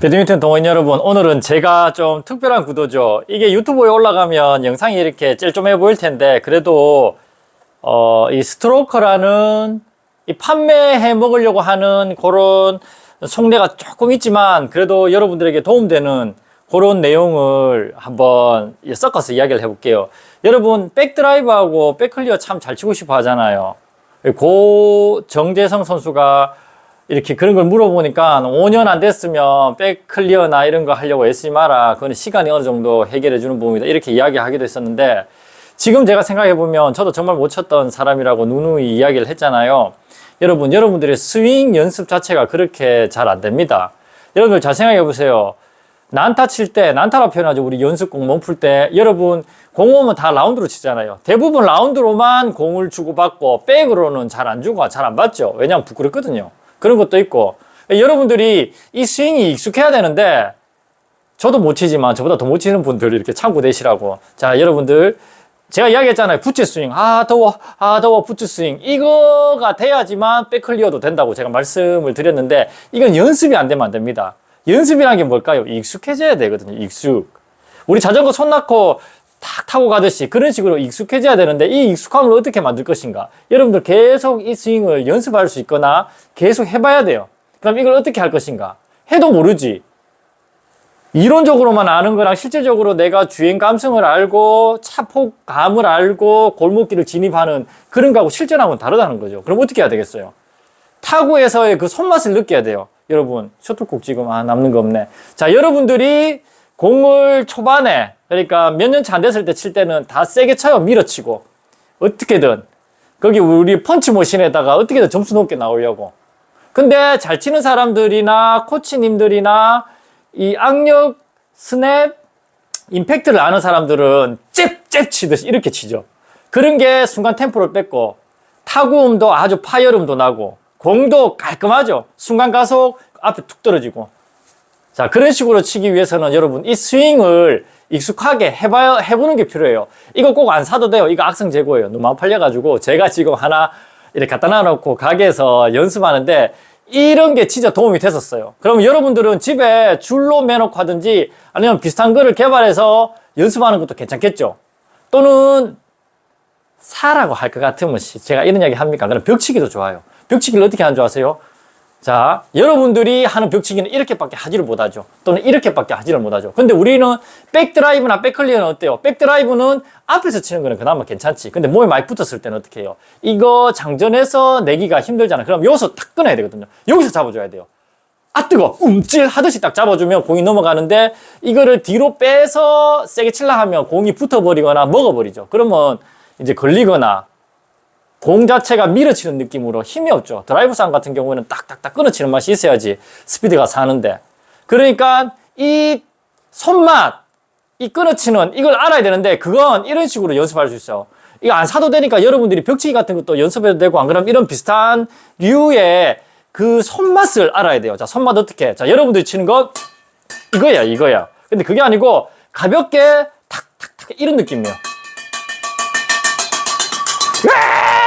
배드민턴 동호인 여러분, 오늘은 제가 좀 특별한 구도죠. 이게 유튜브에 올라가면 영상이 이렇게 찔좀해 보일 텐데, 그래도, 어, 이 스트로커라는 이 판매해 먹으려고 하는 그런 속내가 조금 있지만, 그래도 여러분들에게 도움되는 그런 내용을 한번 섞어서 이야기를 해볼게요. 여러분, 백드라이브하고 백클리어 참 잘 치고 싶어 하잖아요. 고 정재성 선수가 이렇게 그런 걸 물어보니까 5년 안 됐으면 백 클리어나 이런 거 하려고 애쓰지 마라. 그건 시간이 어느 정도 해결해 주는 부분이다. 이렇게 이야기하기도 했었는데 지금 제가 생각해 보면 저도 정말 못 쳤던 사람이라고 누누이 이야기를 했잖아요. 여러분, 여러분들의 스윙 연습 자체가 그렇게 잘 안 됩니다. 여러분들 잘 생각해 보세요. 난타 칠 때, 난타라 표현하죠. 우리 연습공 몸풀 때. 여러분, 공 오면 다 라운드로 치잖아요. 대부분 라운드로만 공을 주고받고, 백으로는 잘 안 주고 잘 안 받죠. 왜냐하면 부끄럽거든요. 그런 것도 있고. 여러분들이 이 스윙이 익숙해야 되는데, 저도 못 치지만 저보다 더 못 치는 분들 이렇게 참고되시라고. 자, 여러분들. 제가 이야기했잖아요. 부츠 스윙. 아, 더워. 아, 더워. 부츠 스윙. 이거가 돼야지만 백클리어도 된다고 제가 말씀을 드렸는데, 이건 연습이 안 되면 안 됩니다. 연습이란 게 뭘까요? 익숙해져야 되거든요. 익숙. 우리 자전거 손 놓고 탁 타고 가듯이 그런 식으로 익숙해져야 되는데 이 익숙함을 어떻게 만들 것인가? 여러분들 계속 이 스윙을 연습할 수 있거나 계속 해봐야 돼요. 그럼 이걸 어떻게 할 것인가? 해도 모르지. 이론적으로만 아는 거랑 실제적으로 내가 주행 감성을 알고 차폭감을 알고 골목길을 진입하는 그런 거하고 실전하고는 다르다는 거죠. 그럼 어떻게 해야 되겠어요? 타구에서의 그 손맛을 느껴야 돼요. 여러분, 셔틀콕 지금, 아, 남는 거 없네. 자, 여러분들이 공을 초반에, 그러니까 몇 년 차 안 됐을 때 칠 때는 다 세게 쳐요. 밀어치고. 어떻게든. 거기 우리 펀치 머신에다가 어떻게든 점수 높게 나오려고. 근데 잘 치는 사람들이나 코치님들이나 이 악력, 스냅, 임팩트를 아는 사람들은 잽잽 치듯이 이렇게 치죠. 그런 게 순간 템포를 뺏고 타구음도 아주 파열음도 나고 공도 깔끔하죠. 순간 가속 앞에 툭 떨어지고. 자, 그런 식으로 치기 위해서는 여러분 이 스윙을 익숙하게 해봐야, 해보는 게 필요해요. 이거 꼭 안 사도 돼요. 이거 악성 재고예요. 너무 안 팔려가지고 제가 지금 하나 이렇게 갖다 놔놓고 가게에서 연습하는데 이런 게 진짜 도움이 됐었어요. 그럼 여러분들은 집에 줄로 매놓고 하든지 아니면 비슷한 거를 개발해서 연습하는 것도 괜찮겠죠. 또는 사라고 할 것 같으면 제가 이런 이야기 합니까? 그럼 벽치기도 좋아요. 벽치기를 어떻게 하는 줄 아세요? 자, 여러분들이 하는 벽치기는 이렇게밖에 하지를 못하죠. 또는 이렇게밖에 하지를 못하죠. 근데 우리는 백드라이브나 백클리어는 어때요? 백드라이브는 앞에서 치는 거는 그나마 괜찮지. 근데 몸에 많이 붙었을 때는 어떻게 해요? 이거 장전해서 내기가 힘들잖아. 그럼 여기서 탁 끊어야 되거든요. 여기서 잡아줘야 돼요. 아 뜨거 움찔 하듯이 딱 잡아주면 공이 넘어가는데 이거를 뒤로 빼서 세게 칠라 하면 공이 붙어버리거나 먹어버리죠. 그러면 이제 걸리거나 공 자체가 밀어치는 느낌으로 힘이 없죠. 드라이브 상 같은 경우에는 딱딱딱 끊어치는 맛이 있어야지 스피드가 사는데. 그러니까 이 손맛, 이 끊어치는 이걸 알아야 되는데 그건 이런 식으로 연습할 수 있어요. 이거 안 사도 되니까 여러분들이 벽치기 같은 것도 연습해도 되고 안 그러면 이런 비슷한 류의 그 손맛을 알아야 돼요. 자, 손맛 어떻게? 자, 여러분들이 치는 건 이거야, 이거야. 근데 그게 아니고 가볍게 탁탁탁 이런 느낌이에요.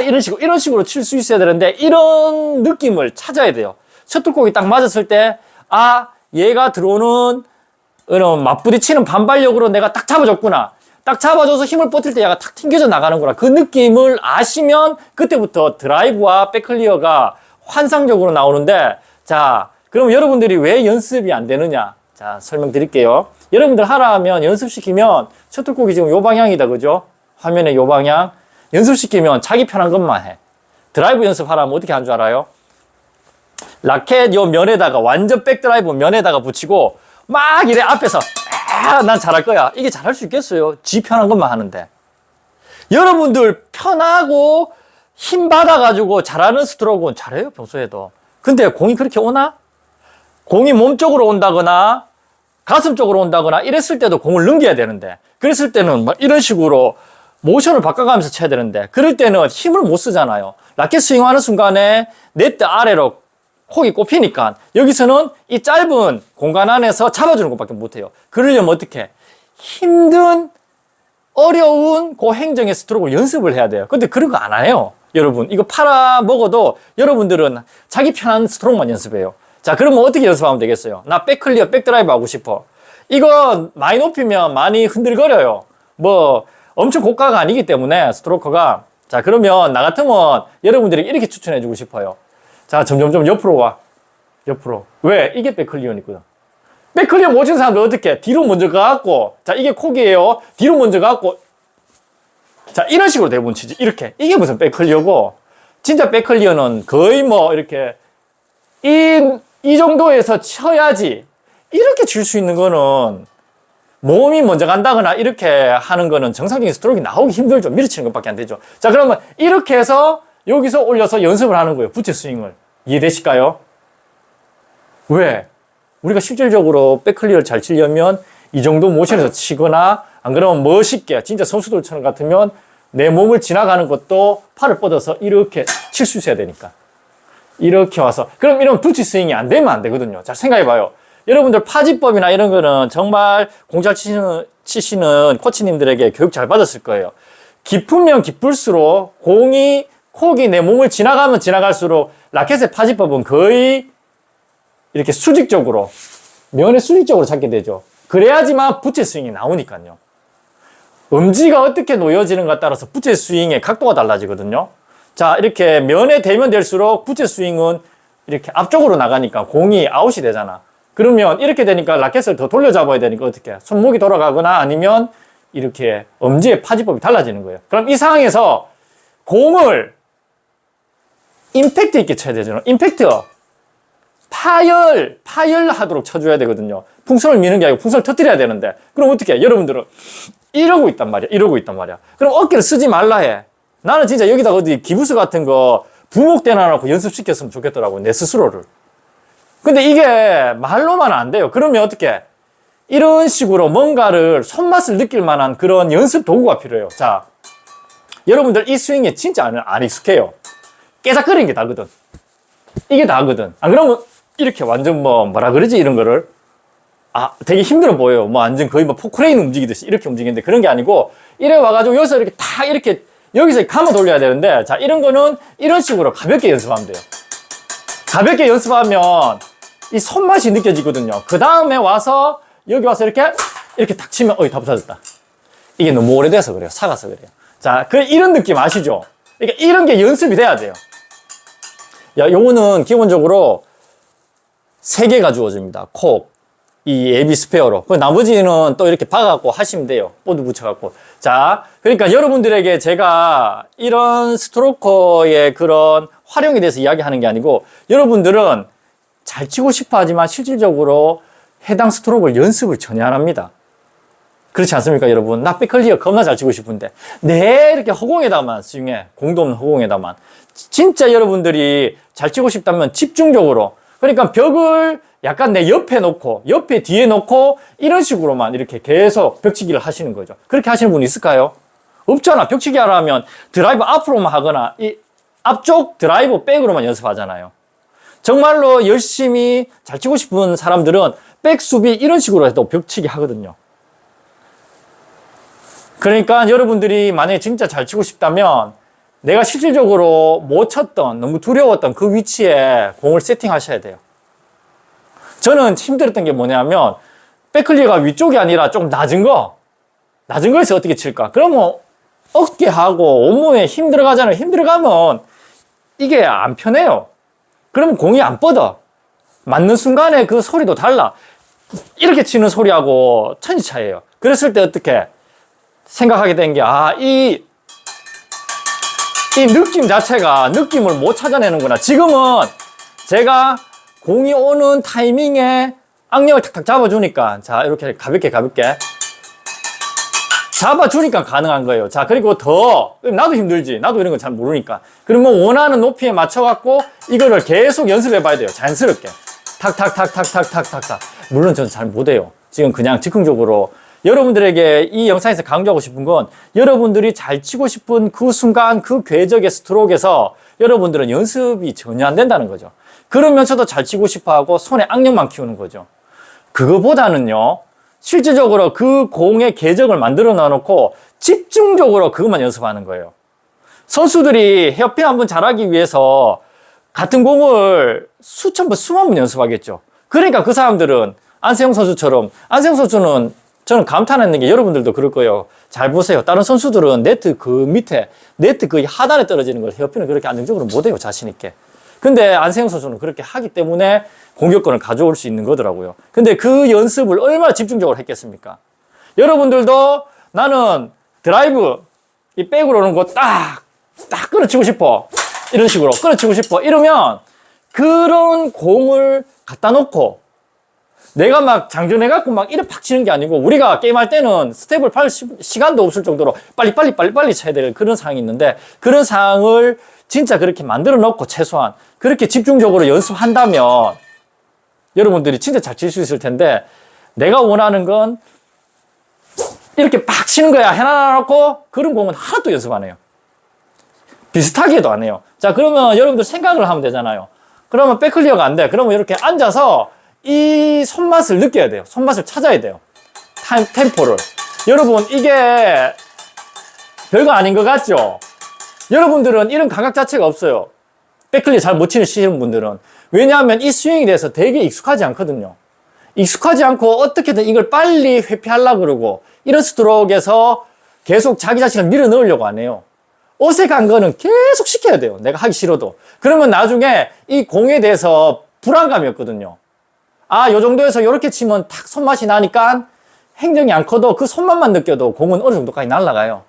이런 식으로 이런 식으로 칠 수 있어야 되는데 이런 느낌을 찾아야 돼요. 셔틀콕이 딱 맞았을 때 아 얘가 들어오는 이런 맞부딪히는 반발력으로 내가 딱 잡아줬구나. 딱 잡아줘서 힘을 뻗을 때 얘가 탁 튕겨져 나가는구나. 그 느낌을 아시면 그때부터 드라이브와 백클리어가 환상적으로 나오는데 자 그럼 여러분들이 왜 연습이 안 되느냐? 자 설명드릴게요. 여러분들 하라 하면 연습시키면 셔틀콕이 지금 요 방향이다 그죠? 화면에 요 방향 연습시키면 자기 편한 것만 해. 드라이브 연습하라면 어떻게 하는 줄 알아요? 라켓 요 면에다가 완전 백드라이브 면에다가 붙이고 막 이래 앞에서 아, 난 잘할 거야. 이게 잘할 수 있겠어요? 지 편한 것만 하는데. 여러분들 편하고 힘 받아가지고 잘하는 스트로크는 잘해요, 평소에도. 근데 공이 그렇게 오나? 공이 몸 쪽으로 온다거나 가슴 쪽으로 온다거나 이랬을 때도 공을 넘겨야 되는데 그랬을 때는 막 이런 식으로 모션을 바꿔가면서 쳐야 되는데 그럴 때는 힘을 못 쓰잖아요. 라켓 스윙하는 순간에 네트 아래로 콕이 꼽히니까 여기서는 이 짧은 공간 안에서 잡아주는 것밖에 못해요. 그러려면 어떻게? 힘든 어려운 그 행정의 스트로크를 연습을 해야 돼요. 근데 그런 거 안 해요. 여러분 이거 팔아 먹어도 여러분들은 자기 편한 스트로크만 연습해요. 자, 그러면 어떻게 연습하면 되겠어요? 나 백클리어, 백드라이브 하고 싶어. 이거 많이 높이면 많이 흔들거려요. 뭐, 엄청 고가가 아니기 때문에, 스트로커가. 자, 그러면 나 같으면 여러분들이 이렇게 추천해 주고 싶어요. 자, 점점점 옆으로 와. 옆으로. 왜? 이게 백클리어니거든. 백클리어 못 치는 사람들 어떻게? 뒤로 먼저 가갖고, 자, 이게 콕이에요. 뒤로 먼저 가갖고, 자, 이런 식으로 대부분 치지. 이렇게. 이게 무슨 백클리어고, 진짜 백클리어는 거의 뭐, 이렇게, 이, 이 정도에서 쳐야지. 이렇게 칠수 있는 거는, 몸이 먼저 간다거나 이렇게 하는 거는 정상적인 스트로크가 나오기 힘들죠. 밀어치는 것밖에 안 되죠. 자, 그러면 이렇게 해서 여기서 올려서 연습을 하는 거예요. 부채 스윙을. 이해되실까요? 왜? 우리가 실질적으로 백클리어를 잘 치려면 이 정도 모션에서 치거나 안 그러면 멋있게 진짜 선수들처럼 같으면 내 몸을 지나가는 것도 팔을 뻗어서 이렇게 칠 수 있어야 되니까. 이렇게 와서 그럼 이런 부치 스윙이 안 되면 안 되거든요. 잘 생각해 봐요. 여러분들 파지법이나 이런 거는 정말 공잘 치시는, 치시는 코치님들에게 교육 잘 받았을 거예요. 깊으면 깊을수록 공이 콕이 내 몸을 지나가면 지나갈수록 라켓의 파지법은 거의 이렇게 수직적으로 면의 수직적으로 찾게 되죠. 그래야지만 부채 스윙이 나오니까요. 엄지가 어떻게 놓여지는가 따라서 부채 스윙의 각도가 달라지거든요. 자, 이렇게 면에 대면 될수록 부채 스윙은 이렇게 앞쪽으로 나가니까 공이 아웃이 되잖아. 그러면 이렇게 되니까 라켓을 더 돌려잡아야 되니까 어떻게? 손목이 돌아가거나 아니면 이렇게 엄지의 파지법이 달라지는 거예요. 그럼 이 상황에서 공을 임팩트 있게 쳐야 되잖아. 임팩트. 파열, 파열하도록 쳐줘야 되거든요. 풍선을 미는 게 아니고 풍선을 터뜨려야 되는데. 그럼 어떻게 해? 여러분들은 이러고 있단 말이야. 이러고 있단 말이야. 그럼 어깨를 쓰지 말라 해. 나는 진짜 여기다 어디 기부스 같은 거 부목대나 놓고 연습시켰으면 좋겠더라고. 내 스스로를. 근데 이게 말로만 안 돼요. 그러면 어떻게? 이런 식으로 뭔가를 손맛을 느낄 만한 그런 연습 도구가 필요해요. 자, 여러분들 이 스윙에 진짜 안, 안 익숙해요. 깨작거리는 게 다거든. 이게 다거든. 안 그러면 이렇게 완전 뭐, 뭐라 그러지, 이런 거를. 아, 되게 힘들어 보여요. 뭐 완전 거의 뭐 포크레인 움직이듯이 이렇게 움직이는데 그런 게 아니고, 이래 와가지고 여기서 이렇게 탁 이렇게, 여기서 감아 돌려야 되는데, 자, 이런 거는 이런 식으로 가볍게 연습하면 돼요. 가볍게 연습하면 이 손맛이 느껴지거든요. 그 다음에 와서 여기 와서 이렇게 이렇게 탁 치면 어이 다 부서졌다. 이게 너무 오래돼서 그래요. 사가서 그래요. 자, 그 이런 느낌 아시죠? 그러니까 이런 게 연습이 돼야 돼요. 야, 요거는 기본적으로 세 개가 주어집니다. 콕, 이 예비 스페어로. 그 나머지는 또 이렇게 박아갖고 하시면 돼요. 보드 붙여갖고. 자, 그러니까 여러분들에게 제가 이런 스트로커의 그런 활용에 대해서 이야기하는 게 아니고 여러분들은 잘 치고 싶어 하지만 실질적으로 해당 스트로크를 연습을 전혀 안 합니다. 그렇지 않습니까, 여러분? 나 백클리어 겁나 잘 치고 싶은데. 네, 이렇게 허공에다만 스윙해. 공도 없는 허공에다만. 진짜 여러분들이 잘 치고 싶다면 집중적으로. 그러니까 벽을 약간 내 옆에 놓고, 옆에 뒤에 놓고, 이런 식으로만 이렇게 계속 벽치기를 하시는 거죠. 그렇게 하시는 분 있을까요? 없잖아. 벽치기 하려면 드라이브 앞으로만 하거나, 이 앞쪽 드라이브 백으로만 연습하잖아요. 정말로 열심히 잘 치고 싶은 사람들은 백 수비 이런 식으로 해도 벽치기 하거든요. 그러니까 여러분들이 만약에 진짜 잘 치고 싶다면 내가 실질적으로 못 쳤던 너무 두려웠던 그 위치에 공을 세팅하셔야 돼요. 저는 힘들었던 게 뭐냐면 백클리가 위쪽이 아니라 조금 낮은 거 낮은 거에서 어떻게 칠까? 그러면 어깨하고 온몸에 힘 들어가잖아요. 힘 들어가면 이게 안 편해요. 그러면 공이 안 뻗어. 맞는 순간에 그 소리도 달라. 이렇게 치는 소리하고 천지 차이에요. 그랬을 때 어떻게 생각하게 된 게, 아, 이, 이 느낌 자체가 느낌을 못 찾아내는구나. 지금은 제가 공이 오는 타이밍에 악력을 탁탁 잡아주니까, 자, 이렇게 가볍게 가볍게. 잡아주니까 가능한 거예요. 자, 그리고 더, 나도 힘들지. 나도 이런 거잘 모르니까. 그러면 원하는 높이에 맞춰갖고 이거를 계속 연습해 봐야 돼요. 자연스럽게. 탁탁탁탁탁탁탁탁. 물론 저는 잘 못해요. 지금 그냥 즉흥적으로. 여러분들에게 이 영상에서 강조하고 싶은 건 여러분들이 잘 치고 싶은 그 순간 그 궤적의 스트로크에서 여러분들은 연습이 전혀 안 된다는 거죠. 그러면서도 잘 치고 싶어 하고 손에 악력만 키우는 거죠. 그거보다는요, 실질적으로 그 공의 궤적을 만들어 놔놓고 집중적으로 그것만 연습하는 거예요. 선수들이 헤어핀 한번 잘하기 위해서 같은 공을 수천 번, 수만 번 연습하겠죠. 그러니까 그 사람들은 안세영 선수처럼, 안세영 선수는 저는 감탄하는 게 여러분들도 그럴 거예요. 잘 보세요. 다른 선수들은 네트 그 밑에, 네트 그 하단에 떨어지는 걸 헤어핀을 그렇게 안정적으로 못해요. 자신있게. 근데 안세영 선수는 그렇게 하기 때문에 공격권을 가져올 수 있는 거더라고요. 근데 그 연습을 얼마나 집중적으로 했겠습니까? 여러분들도 나는 드라이브, 이 백으로 오는 거 딱, 딱 끊어치고 싶어. 이런 식으로 끊어치고 싶어. 이러면 그런 공을 갖다 놓고 내가 막 장전해갖고 막 이래 팍 치는 게 아니고 우리가 게임할 때는 스텝을 시- 시간도 없을 정도로 빨리빨리 빨리빨리 쳐야 될 그런 상황이 있는데 그런 상황을 진짜 그렇게 만들어 놓고 최소한 그렇게 집중적으로 연습한다면 여러분들이 진짜 잘 칠 수 있을 텐데 내가 원하는 건 이렇게 팍 치는 거야 해놔놓고 그런 공은 하나도 연습 안 해요. 비슷하게도 안 해요. 자, 그러면 여러분들 생각을 하면 되잖아요. 그러면 백클리어가 안 돼. 그러면 이렇게 앉아서 이 손맛을 느껴야 돼요. 손맛을 찾아야 돼요. 타임, 템포를. 여러분, 이게 별거 아닌 것 같죠? 여러분들은 이런 감각 자체가 없어요. 백클리어 잘못 치시는 분들은. 왜냐하면 이 스윙에 대해서 되게 익숙하지 않거든요. 익숙하지 않고 어떻게든 이걸 빨리 회피하려고 그러고 이런 스트로크에서 계속 자기 자신을 밀어 넣으려고 안 해요. 어색한 거는 계속 시켜야 돼요. 내가 하기 싫어도. 그러면 나중에 이 공에 대해서 불안감이 없거든요. 아, 요 정도에서 이렇게 치면 탁 손맛이 나니까 행정이 안 커도 그 손맛만 느껴도 공은 어느 정도까지 날아가요.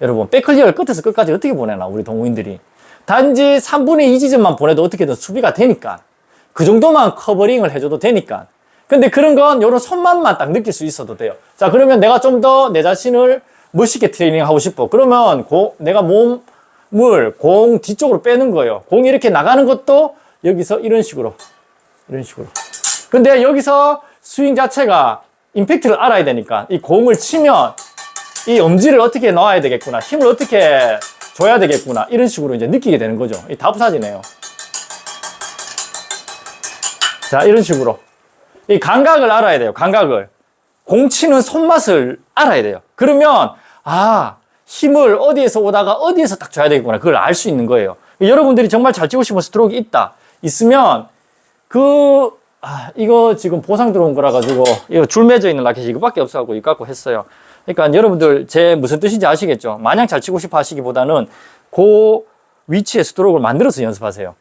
여러분, 백클리어를 끝에서 끝까지 어떻게 보내나, 우리 동호인들이. 단지 3분의 2 지점만 보내도 어떻게든 수비가 되니까. 그 정도만 커버링을 해줘도 되니까. 근데 그런 건 요런 손맛만 딱 느낄 수 있어도 돼요. 자, 그러면 내가 좀 더 내 자신을 멋있게 트레이닝 하고 싶어. 그러면 고, 내가 몸을 공 뒤쪽으로 빼는 거예요. 공이 이렇게 나가는 것도 여기서 이런 식으로. 이런 식으로. 근데 여기서 스윙 자체가 임팩트를 알아야 되니까 이 공을 치면 이 엄지를 어떻게 넣어야 되겠구나. 힘을 어떻게 줘야 되겠구나. 이런 식으로 이제 느끼게 되는 거죠. 이 다부사지네요. 자, 이런 식으로. 이 감각을 알아야 돼요. 감각을. 공 치는 손맛을 알아야 돼요. 그러면, 아, 힘을 어디에서 오다가 어디에서 딱 줘야 되겠구나. 그걸 알 수 있는 거예요. 여러분들이 정말 잘 치고 싶은 스트로크 있다. 있으면, 그, 아, 이거 지금 보상 들어온 거라 가지고, 이거 줄 맺어 있는 라켓이 이거밖에 없어 갖고 이거 갖고 했어요. 그러니까 여러분들 제 무슨 뜻인지 아시겠죠? 마냥 잘 치고 싶어 하시기보다는 그 위치에 스트로크를 만들어서 연습하세요.